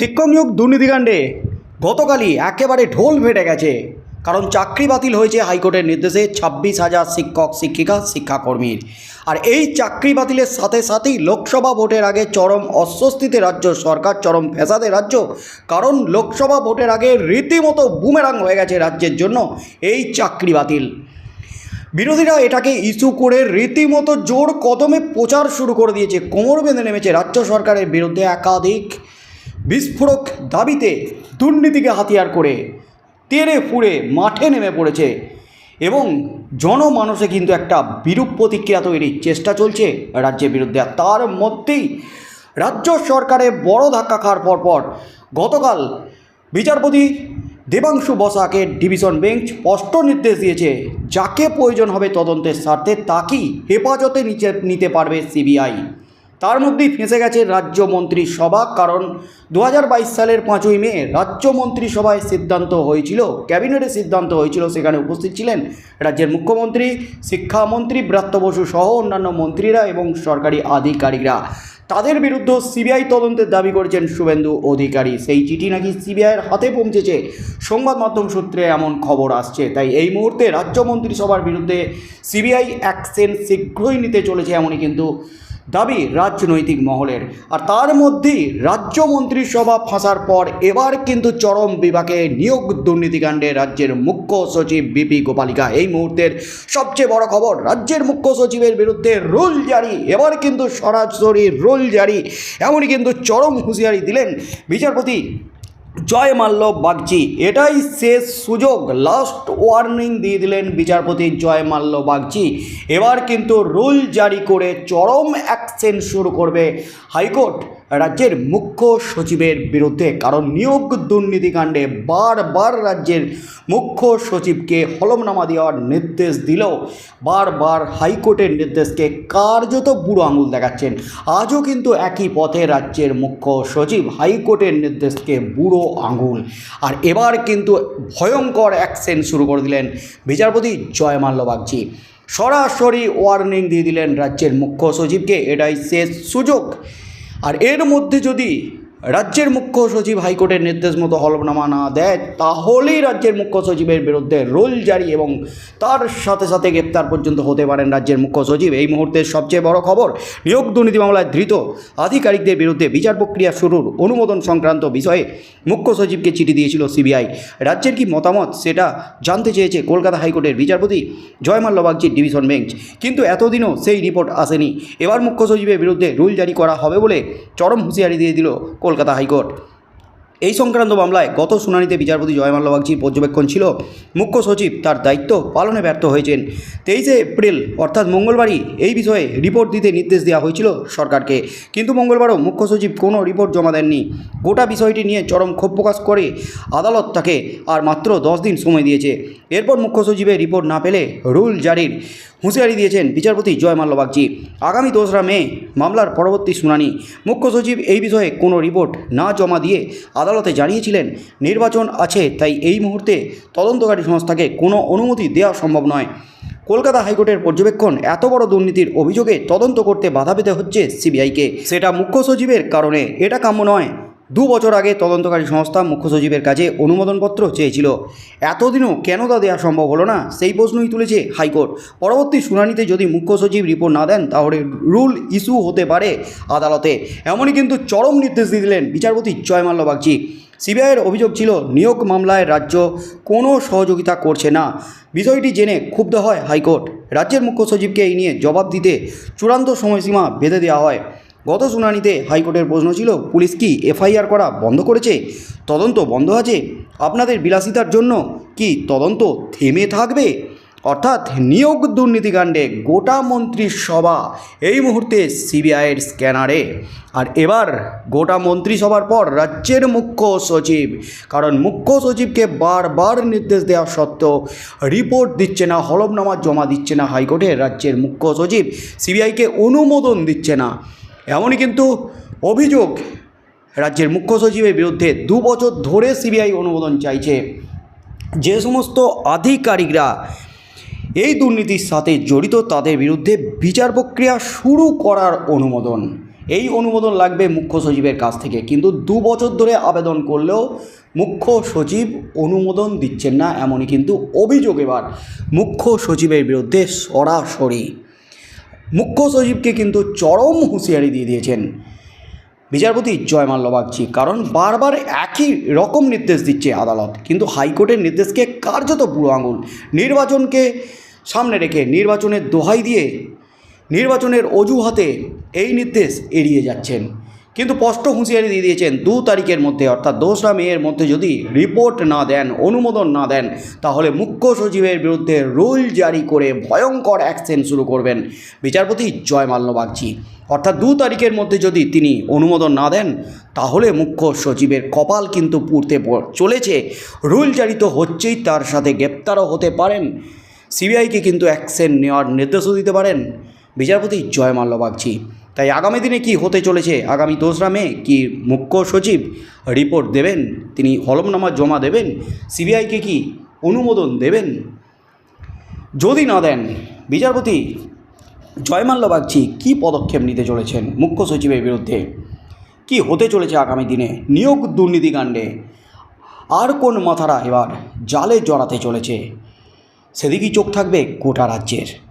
শিক্ষক নিয়োগ দুর্নীতিকাণ্ডে গতকালই একেবারে ঢোল ফেটে গেছে। কারণ চাকরি বাতিল হয়েছে হাইকোর্টের নির্দেশে ছাব্বিশ হাজার শিক্ষক, শিক্ষিকা, শিক্ষাকর্মীর। আর এই চাকরি বাতিলের সাথে সাথেই লোকসভা ভোটের আগে চরম অস্বস্তিতে রাজ্য সরকার, চরম ফেসাদে রাজ্য। কারণ লোকসভা ভোটের আগে রীতিমতো বুমেরাং হয়ে গেছে রাজ্যের জন্য এই চাকরি বাতিল। বিরোধীরা এটাকে ইস্যু করে রীতিমতো জোর কদমে প্রচার শুরু করে দিয়েছে। কোমর বেঁধে নেমেছে রাজ্য সরকারের বিরুদ্ধে একাধিক বিস্ফোরক দাবিতে দুর্নীতিকে হাতিয়ার করে তেড়ে ফুড়ে মাঠে নেমে পড়েছে এবং জনমানসে কিন্তু একটা বিরূপ প্রতিক্রিয়া তৈরির চেষ্টা চলছে রাজ্যের বিরুদ্ধে। আর তার মধ্যেই রাজ্য সরকারের বড় ধাক্কা খাওয়ার পর পর গতকাল বিচারপতি দেবাংশু বসাকে ডিভিশন বেঞ্চ স্পষ্ট নির্দেশ দিয়েছে, যাকে প্রয়োজন হবে তদন্তের স্বার্থে তাকেই হেফাজতে নিচে নিতে পারবে সিবিআই। তার মধ্যেই ফেঁসে গেছে রাজ্য মন্ত্রিসভা, কারণ দু হাজার বাইশ সালের পাঁচই মে রাজ্য মন্ত্রিসভায় সিদ্ধান্ত হয়েছিল ক্যাবিনেটের সিদ্ধান্ত হয়েছিল, সেখানে উপস্থিত ছিলেন রাজ্যের মুখ্যমন্ত্রী, শিক্ষামন্ত্রী ব্রাত্য বসু সহ অন্যান্য মন্ত্রীরা এবং সরকারি আধিকারিকরা। তাদের বিরুদ্ধে সিবিআই তদন্তের দাবি করেছেন শুভেন্দু অধিকারী। সেই চিঠি নাকি সিবিআইয়ের হাতে পৌঁছেছে, সংবাদ মাধ্যম সূত্রে এমন খবর আসছে। তাই এই মুহূর্তে রাজ্য মন্ত্রিসভার বিরুদ্ধে সিবিআই অ্যাকশন শীঘ্রই নিতে চলেছে, এমনই কিন্তু দাবি রাজনৈতিক মহলের। আর তার মধ্যেই রাজ্য মন্ত্রিসভা ফাঁসার পর এবার কিন্তু চরম বিভাগে নিয়োগ দুর্নীতিকাণ্ডে রাজ্যের মুখ্য সচিব বিপি গোপালিকা। এই মুহূর্তের সবচেয়ে বড় খবর, রাজ্যের মুখ্য সচিবের বিরুদ্ধে রুল জারি। এবার কিন্তু সরাসরি রুল জারি। এমনই কিন্তু চরম হুঁশিয়ারি দিলেন বিচারপতি জয় মাল্য বাগচি। এটাই শেষ সুযোগ। লাস্ট ওয়ার্নিং দিয়ে দিলেন বিচারপতি জয় মাল্য বাগচি। এবার কিন্তু রুল জারি করে চরম অ্যাকশন শুরু করবে হাইকোর্ট। রাজ্যের মুখ্য সচিবের বিরুদ্ধে কারণ নিয়োগ দুর্নীতিকাণ্ডে বারবার রাজ্যের মুখ্য সচিবকে হলমনামা দেওয়ার নির্দেশ দিলেও বারবার হাইকোর্টের নির্দেশকে কার্যত বুড়ো আঙুল দেখাচ্ছেন। আজও কিন্তু একই পথে রাজ্যের মুখ্য সচিব হাইকোর্টের নির্দেশকে বুড়ো আঙুল। আর এবার কিন্তু ভয়ঙ্কর অ্যাকশন শুরু করে দিলেন বিচারপতি জয়মাল্য বাগচি। সরাসরি ওয়ার্নিং দিয়ে দিলেন রাজ্যের মুখ্য সচিবকে। এটাই শেষ সুযোগ। আর এর মধ্যে যদি রাজ্যের মুখ্য সচিব হাইকোর্টের নির্দেশ মতো হলফনামা না দেয়, তাহলেই রাজ্যের মুখ্য সচিবের বিরুদ্ধে রোল জারি এবং তার সাথে সাথে গ্রেপ্তার পর্যন্ত হতে পারেন রাজ্যের মুখ্য সচিব। এই মুহূর্তের সবচেয়ে বড় খবর, নিয়োগ দুর্নীতি মামলায় ধৃত আধিকারিকদের বিরুদ্ধে বিচার প্রক্রিয়া শুরুর অনুমোদন সংক্রান্ত বিষয়ে মুখ্য সচিবকে চিঠি দিয়েছিল সিবিআই। রাজ্যের কি মতামত সেটা জানতে চেয়েছে কলকাতা হাইকোর্টের বিচারপতি জয়মাল্য বাগচির ডিভিশন বেঞ্চ। কিন্তু এতদিনও সেই রিপোর্ট আসেনি। এবার মুখ্য সচিবের বিরুদ্ধে রুল জারি করা হবে বলে চরম হুঁশিয়ারি দিয়ে দিল কলকাতা হাইকোর্ট। এই সংক্রান্ত মামলায় গত শুনানিতে বিচারপতি জয়মাল্য বাগচির পর্যবেক্ষণ ছিল। মুখ্য সচিব তার দায়িত্ব পালনে ব্যর্থ হয়েছেন। তেইশে এপ্রিল, অর্থাৎ মঙ্গলবারই এই বিষয়ে রিপোর্ট দিতে নির্দেশ দেওয়া হয়েছিল সরকারকে। কিন্তু মঙ্গলবারও মুখ্য সচিব কোনো রিপোর্ট জমা দেননি। গোটা বিষয়টি নিয়ে চরম ক্ষোভ প্রকাশ করে আদালত তাকে আর মাত্র দশ দিন সময় দিয়েছে। এরপর মুখ্য সচিবের রিপোর্ট না পেলে রুল জারির হুঁশিয়ারি দিয়েছেন বিচারপতি জয়মাল্য বাগচি। আগামী দোসরা মে মামলার পরবর্তী শুনানি। মুখ্য সচিব এই বিষয়ে কোনো রিপোর্ট না জমা দিয়ে আদালতে জানিয়েছিলেন, নির্বাচন আছে, তাই এই মুহূর্তে তদন্তকারী সংস্থাকে কোনো অনুমতি দেওয়া সম্ভব নয়। কলকাতা হাইকোর্টের পর্যবেক্ষণ, এত বড় দুর্নীতির অভিযোগে তদন্ত করতে বাধা পেতে হচ্ছে সিবিআইকে। সেটা মুখ্য সচিবের কারণে, এটা কাম্য নয়। দু বছর আগে তদন্তকারী সংস্থা মুখ্য সচিবের কাছে অনুমোদনপত্র চেয়েছিল। এতদিনও কেন তা দেওয়া সম্ভব হলো না? সেই প্রশ্নই তুলেছে হাইকোর্ট। পরবর্তী শুনানিতে যদি মুখ্য সচিব রিপোর্ট না দেন, তাহলে রুল ইস্যু হতে পারে আদালতে। এমনই কিন্তু চরম নির্দেশ দিলেন বিচারপতি জয়মাল্য বাগচি। সিবিআইয়ের অভিযোগ ছিল, নিয়োগ মামলায় রাজ্য কোনো সহযোগিতা করছে না। বিষয়টি জেনে ক্ষুব্ধ হয় হাইকোর্ট। রাজ্যের মুখ্য সচিবকে এই নিয়ে জবাব দিতে চূড়ান্ত সময়সীমা বেঁধে দেওয়া হয়। গত শুনানিতে হাইকোর্টের প্রশ্ন ছিল, পুলিশ কি এফআইআর করা বন্ধ করেছে? তদন্ত বন্ধ আছে? আপনাদের বিলাসিতার জন্য কি তদন্ত থেমে থাকবে? অর্থাৎ নিয়োগ দুর্নীতিকাণ্ডে গোটা মন্ত্রিসভা এই মুহূর্তে সিবিআইয়ের স্ক্যানারে। আর এবার গোটা মন্ত্রিসভার পর রাজ্যের মুখ্য সচিব। কারণ মুখ্য সচিবকে বারবার নির্দেশ দেওয়া সত্ত্বেও রিপোর্ট দিচ্ছে না, হলফনামা জমা দিচ্ছে না হাইকোর্টে। রাজ্যের মুখ্য সচিব সিবিআইকে অনুমোদন দিচ্ছে না। এমনই কিন্তু অভিযোগ রাজ্যের মুখ্য সচিবের বিরুদ্ধে দু বছর ধরে সিবিআই অনুমোদন চাইছে। যে সমস্ত আধিকারিকরা এই দুর্নীতির সাথে জড়িত তাদের বিরুদ্ধে বিচার প্রক্রিয়া শুরু করার অনুমোদন। এই অনুমোদন লাগবে মুখ্য সচিবের কাছ থেকে। কিন্তু দু বছর ধরে আবেদন করলেও মুখ্য সচিব অনুমোদন দিচ্ছেন না, এমনই কিন্তু অভিযোগ এবার মুখ্য সচিবের বিরুদ্ধে সরাসরি। মুখ্য সচিবকে কিন্তু চরম হুঁশিয়ারি দিয়ে দিয়েছেন। বিচারপতি জয়মাল্য বাগচি কারণ বারবার একই রকম নির্দেশ দিচ্ছে আদালত। কিন্তু হাইকোর্টের নির্দেশকে কার্যত বুড়ো আঙুল। নির্বাচনকে সামনে রেখে নির্বাচনের দোহাই দিয়ে নির্বাচনের অজুহাতে এই নির্দেশ এড়িয়ে যাচ্ছেন। কিন্তু স্পষ্ট হুঁশিয়ারি দিয়ে দিয়েছেন দু তারিখের মধ্যে, অর্থাৎ দোসরা মেয়ের মধ্যে যদি রিপোর্ট না দেন, অনুমোদন না দেন, তাহলে মুখ্য সচিবের বিরুদ্ধে রুল জারি করে ভয়ঙ্কর অ্যাকশন শুরু করবেন বিচারপতি জয়মাল্য বাগচি। অর্থাৎ দু তারিখের মধ্যে যদি তিনি অনুমোদন না দেন, তাহলে মুখ্য সচিবের কপাল কিন্তু পুড়তে চলেছে। রুল জারি তো হচ্ছেই তার সাথে গ্রেপ্তারও হতে পারেন। সিবিআইকে কিন্তু অ্যাকশন নেওয়ার নির্দেশও দিতে পারেন। বিচারপতি জয়মাল্য বাগচি। তাই আগামী দিনে কি হতে চলেছে? আগামী দোসরা মে কি মুখ্য সচিব রিপোর্ট দেবেন? তিনি হলফনামা জমা দেবেন? সিবিআইকে কি অনুমোদন দেবেন? যদি না দেন, বিচারপতি জয়মাল্য বাগচি কী পদক্ষেপ নিতে চলেছেন মুখ্য সচিবের বিরুদ্ধে? কি হতে চলেছে আগামী দিনে? নিয়োগ দুর্নীতিকাণ্ডে আর কোন মাথারা এবার জালে জড়াতে চলেছে? সেদিকেই চোখ থাকবে গোটা রাজ্যের।